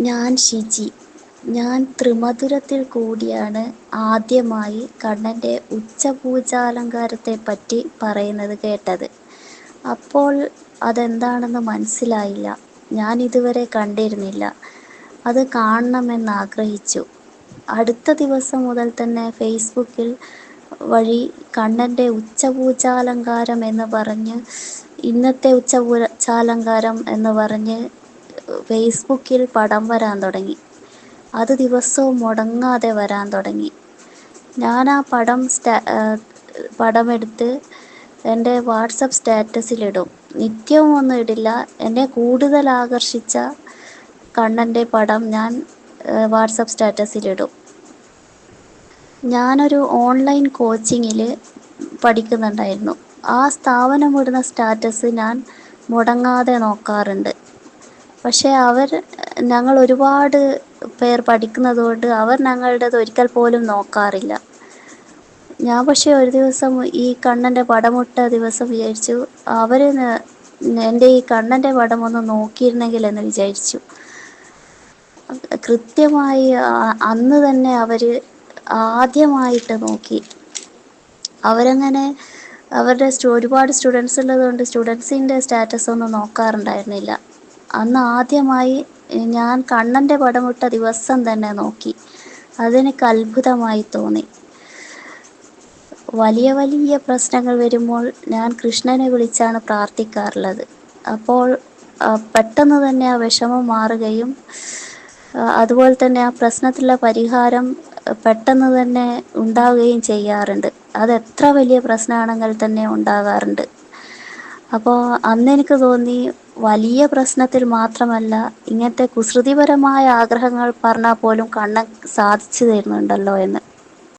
ഞാൻ ഷിജി ഞാൻ ത്രിമധുരത്തിൽ കൂടിയാണ് ആദ്യമായി കണ്ണന്റെ ഉച്ചപൂജാലങ്കാരത്തെ പറ്റി പറയുന്നത് കേട്ടത്. അപ്പോൾ അതെന്താണെന്ന് മനസ്സിലായില്ല. ഞാൻ ഇതുവരെ കണ്ടിരുന്നില്ല. അത് കാണണമെന്ന് ആഗ്രഹിച്ചു. അടുത്ത ദിവസം മുതൽ തന്നെ ഫേസ്ബുക്കിൽ വഴി കണ്ണന്റെ ഉച്ചപൂജാലങ്കാരം എന്ന് പറഞ്ഞ് ഇന്നത്തെ ഉച്ചപൂജാലങ്കാരം എന്ന് പറഞ്ഞ് ഫേസ്ബുക്കിൽ പടം വരാൻ തുടങ്ങി. അത് ദിവസവും മുടങ്ങാതെ വരാൻ തുടങ്ങി. ഞാൻ ആ പടം സ്റ്റാ പടമെടുത്ത് എന്റെ വാട്സപ്പ് സ്റ്റാറ്റസിലിടും. നിത്യവും ഒന്നും ഇടില്ല. എന്നെ കൂടുതൽ ആകർഷിച്ച കണ്ണന്റെ പടം ഞാൻ വാട്സപ്പ് സ്റ്റാറ്റസിലിടും. ഞാനൊരു ഓൺലൈൻ കോച്ചിങ്ങിൽ പഠിക്കുന്നുണ്ടായിരുന്നു. ആ സ്ഥാപനം ഇടുന്ന സ്റ്റാറ്റസ് ഞാൻ മുടങ്ങാതെ നോക്കാറുണ്ട്. പക്ഷേ അവർ ഞങ്ങൾ ഒരുപാട് പേർ പഠിക്കുന്നത് കൊണ്ട് അവർ ഞങ്ങളുടേത് ഒരിക്കൽ പോലും നോക്കാറില്ല. ഞാൻ പക്ഷേ ഒരു ദിവസം ഈ കണ്ണന്റെ പടമിട്ട ദിവസം വിചാരിച്ചു അവർ എന്റെ ഈ കണ്ണന്റെ പടം ഒന്ന് നോക്കിയിരുന്നെങ്കിൽ എന്ന് വിചാരിച്ചു. കൃത്യമായി അന്ന് തന്നെ അവർ ആദ്യമായിട്ട് നോക്കി. അവരങ്ങനെ അവരുടെ ഒരുപാട് സ്റ്റുഡൻസ് ഉള്ളതുകൊണ്ട് സ്റ്റുഡൻസിന്റെ സ്റ്റാറ്റസ് ഒന്നും നോക്കാറുണ്ടായിരുന്നില്ല. അന്ന് ആദ്യമായി ഞാൻ കണ്ണന്റെ പടമിട്ട ദിവസം തന്നെ നോക്കി. അതെനിക്ക് അത്ഭുതമായി തോന്നി. വലിയ വലിയ പ്രശ്നങ്ങൾ വരുമ്പോൾ ഞാൻ കൃഷ്ണനെ വിളിച്ചാണ് പ്രാർത്ഥിക്കാറുള്ളത്. അപ്പോൾ പെട്ടെന്ന് തന്നെ ആ വിഷമം മാറുകയും അതുപോലെ തന്നെ ആ പ്രശ്നത്തിലുള്ള പരിഹാരം പെട്ടെന്ന് തന്നെ ഉണ്ടാവുകയും ചെയ്യാറുണ്ട്. അത് എത്ര വലിയ പ്രശ്നമാണെങ്കിൽ തന്നെ ഉണ്ടാകാറുണ്ട്. അപ്പോൾ അന്ന് എനിക്ക് തോന്നി വലിയ പ്രശ്നത്തിൽ മാത്രമല്ല ഇങ്ങനത്തെ കുസൃതിപരമായ ആഗ്രഹങ്ങൾ പറഞ്ഞാൽ പോലും കണ്ണൻ സാധിച്ചു തരുന്നുണ്ടല്ലോ എന്ന്.